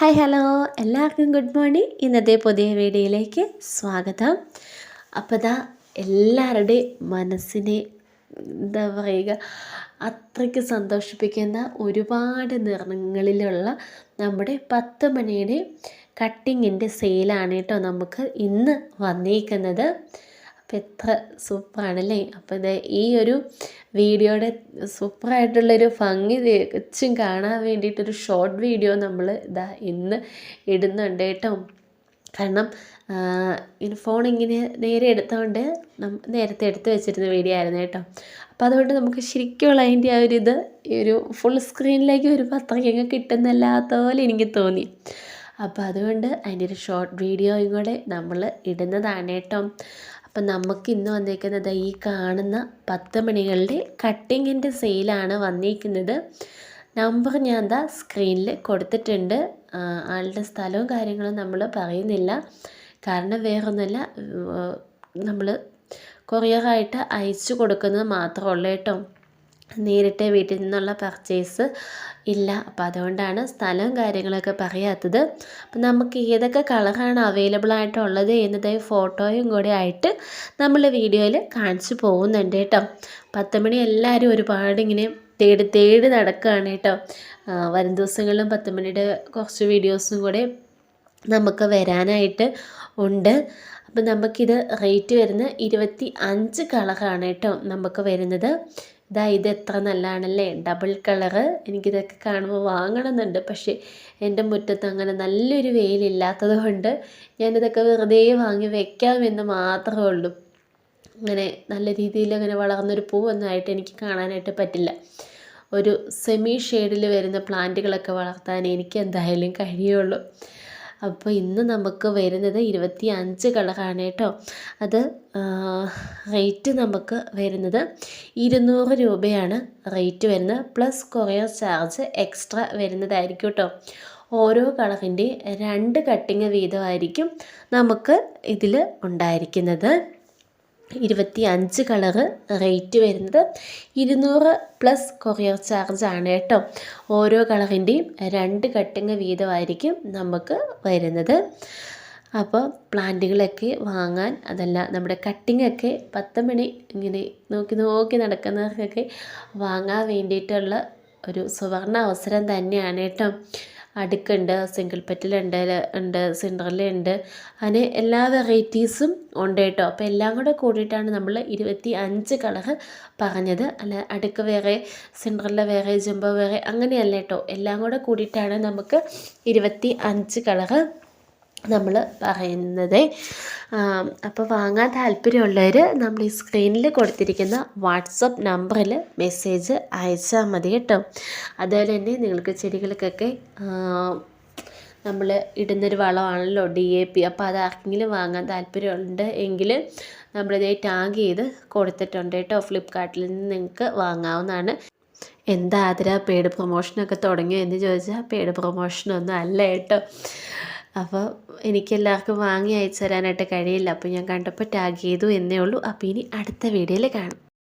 Hi hello എല്ലാവർക്കും good morning ഇന്നത്തെ പുതിയ വീഡിയോയിലേക്ക് സ്വാഗതം. അപ്പോൾ ഇതാ എല്ലാവരുടെയും മനസ്സിനെ എന്താ പറയുക അത്രയ്ക്ക് സന്തോഷിപ്പിക്കുന്ന ഒരുപാട് നിറങ്ങളിലുള്ള നമ്മുടെ പത്ത് മണിയുടെ കട്ടിങ്ങിന്റെ സെയിലാണ് കേട്ടോ നമുക്ക് ഇന്ന് വന്നിരിക്കുന്നത് അപ്പോൾ എത്ര സൂപ്പറാണല്ലേ? അപ്പം ഇത് ഈ ഒരു വീഡിയോയുടെ സൂപ്പറായിട്ടുള്ളൊരു ഭംഗി തികച്ചും കാണാൻ വേണ്ടിയിട്ടൊരു ഷോർട്ട് വീഡിയോ നമ്മൾ ഇതാ ഇന്ന് ഇടുന്നുണ്ട് കേട്ടോ. കാരണം ഫോൺ ഇങ്ങനെ നേരെ എടുത്തുകൊണ്ട് നേരത്തെ എടുത്ത് വെച്ചിരുന്ന വീഡിയോ ആയിരുന്നു കേട്ടോ. അപ്പോൾ അതുകൊണ്ട് നമുക്ക് ശരിക്കുമുള്ള അതിന്റെ ആ ഒരു ഇത് ഈ ഒരു ഫുൾ സ്ക്രീനിലേക്ക് ഒരു പത്രയ്ക്ക് കിട്ടുന്നില്ലാത്ത പോലെ എനിക്ക് തോന്നി. അപ്പോൾ അതുകൊണ്ട് അതിന്റെ ഒരു ഷോർട്ട് വീഡിയോയും കൂടെ നമ്മൾ ഇടുന്നതാണ് കേട്ടോ. അപ്പം നമുക്ക് ഇന്ന് വന്നേക്കുന്നത് ഈ കാണുന്ന പത്ത് മണികളുടെ കട്ടിങ്ങിന്റെ സെയിലാണ് വന്നിരിക്കുന്നത് നമ്പർ ഞാൻ ദാ സ്ക്രീനിൽ കൊടുത്തിട്ടുണ്ട്. ആളുടെ സ്ഥലവും കാര്യങ്ങളും നമ്മൾ പറയുന്നില്ല. കാരണം വേറൊന്നുമല്ല നമ്മൾ കൊറിയറായിട്ട് അയച്ചു കൊടുക്കുന്നത് മാത്രമേ ഉള്ളൂ കേട്ടോ. നേരിട്ട് വീട്ടിൽ നിന്നുള്ള പർച്ചേസ് ഇല്ല. അപ്പോൾ അതുകൊണ്ടാണ് സ്ഥലവും കാര്യങ്ങളൊക്കെ പറയാത്തത്. അപ്പം നമുക്ക് ഏതൊക്കെ കളറാണ് അവൈലബിൾ ആയിട്ടുള്ളത് എന്നത് ഫോട്ടോയും കൂടെ ആയിട്ട് നമ്മൾ വീഡിയോയിൽ കാണിച്ചു പോകുന്നുണ്ട് കേട്ടോ. പത്ത് മണി എല്ലാവരും ഒരുപാട് ഇങ്ങനെ തേടി തേടി നടക്കുകയാണ് കേട്ടോ. വരും ദിവസങ്ങളിലും പത്ത് മണിയുടെ കുറച്ച് വീഡിയോസും കൂടെ നമുക്ക് വരാനായിട്ട് ഉണ്ട്. അപ്പം നമുക്കിത് റേറ്റ് വരുന്നത് ഇരുപത്തി അഞ്ച് കളറാണ് കേട്ടോ നമുക്ക് വരുന്നത്. ഇതാ ഇത് എത്ര നല്ലതാണല്ലേ ഡബിൾ കളറ് എനിക്കിതൊക്കെ കാണുമ്പോൾ വാങ്ങണമെന്നുണ്ട്. പക്ഷേ എന്റെ മുറ്റത്ത് അങ്ങനെ നല്ലൊരു വെയിലില്ലാത്തത് കൊണ്ട് ഞാനിതൊക്കെ വെറുതെ വാങ്ങി വെക്കാമെന്ന് മാത്രമേ ഉള്ളൂ. അങ്ങനെ നല്ല രീതിയിൽ അങ്ങനെ വളർന്നൊരു പൂവൊന്നായിട്ട് എനിക്ക് കാണാനായിട്ട് പറ്റില്ല. ഒരു സെമി ഷെയ്ഡിൽ വരുന്ന പ്ലാന്റുകളൊക്കെ വളർത്താൻ എനിക്ക് എന്തായാലും കഴിയുള്ളൂ. അപ്പോൾ ഇന്ന് നമുക്ക് വരുന്നത് ഇരുപത്തി അഞ്ച് കളറാണ് കേട്ടോ. അത് റേറ്റ് നമുക്ക് വരുന്നത് ഇരുന്നൂറ് രൂപയാണ് റേറ്റ് വരുന്നത്. പ്ലസ് കൊറിയർ ചാർജ് എക്സ്ട്രാ വരുന്നതായിരിക്കും കേട്ടോ. ഓരോ കളറിന്റെ രണ്ട് കട്ടിങ് വീതമായിരിക്കും നമുക്ക് ഇതിൽ ഉണ്ടായിരിക്കുന്നത്. ഇരുപത്തി അഞ്ച് കളറ് റേറ്റ് വരുന്നത് ഇരുന്നൂറ് പ്ലസ് കൊറിയർ ചാർജാണ് കേട്ടോ. ഓരോ കളറിന്റെയും രണ്ട് കട്ടിങ് വീതമായിരിക്കും നമുക്ക് വരുന്നത്. അപ്പോൾ പ്ലാന്റുകളൊക്കെ വാങ്ങാൻ അതല്ല നമ്മുടെ കട്ടിങ്ങൊക്കെ പത്ത് മണി ഇങ്ങനെ നോക്കി നോക്കി നടക്കുന്നവർക്കൊക്കെ വാങ്ങാൻ വേണ്ടിയിട്ടുള്ള ഒരു സുവർണ അവസരം തന്നെയാണ് കേട്ടോ. അടുക്കുണ്ട് സിംഗിൾ പെറ്റിലുണ്ട് ഉണ്ട് സിൻഡറിലുണ്ട് അങ്ങനെ എല്ലാ വെറൈറ്റീസും ഉണ്ട് കേട്ടോ. അപ്പോൾ എല്ലാം കൂടെ കൂടിയിട്ടാണ് നമ്മൾ ഇരുപത്തി അഞ്ച് കളർ പറഞ്ഞത്. അല്ല അടുക്ക് വേറെ സിൻഡറിൽ വേറെ ജുംബോ വേറെ അങ്ങനെയല്ല കേട്ടോ. എല്ലാം കൂടെ കൂടിയിട്ടാണ് നമുക്ക് ഇരുപത്തി അഞ്ച് കളറ് നമ്മൾ പറയുന്നത്. അപ്പോൾ വാങ്ങാൻ താല്പര്യമുള്ളവർ നമ്മൾ ഈ സ്ക്രീനിൽ കൊടുത്തിരിക്കുന്ന വാട്സപ്പ് നമ്പറിൽ മെസ്സേജ് അയച്ചാൽ മതി കേട്ടോ. അതുപോലെ തന്നെ നിങ്ങൾക്ക് ചെടികൾക്കൊക്കെ നമ്മൾ ഇടുന്നൊരു വളമാണല്ലോ ഡി എ പി അപ്പോൾ അത് ആർക്കെങ്കിലും വാങ്ങാൻ താല്പര്യമുണ്ട് എങ്കിൽ നമ്മളിതേ ടാഗ് ചെയ്ത് കൊടുത്തിട്ടുണ്ട് കേട്ടോ. ഫ്ലിപ്കാർട്ടിൽ നിന്ന് നിങ്ങൾക്ക് വാങ്ങാവുന്നതാണ്. എന്താ അതിരാ പെയ്ഡ് പ്രൊമോഷനൊക്കെ തുടങ്ങിയോ എന്ന് ചോദിച്ചാൽ പെയ്ഡ് പ്രൊമോഷനൊന്നും അല്ല കേട്ടോ. അപ്പോൾ എനിക്കെല്ലാവർക്കും വാങ്ങി അയച്ചു തരാനായിട്ട് കഴിയില്ല. അപ്പോൾ ഞാൻ കണ്ടപ്പോൾ ടാഗ് ചെയ്തു എന്നേ ഉള്ളൂ. അപ്പോൾ ഇനി അടുത്ത വീഡിയോയിൽ കാണാം.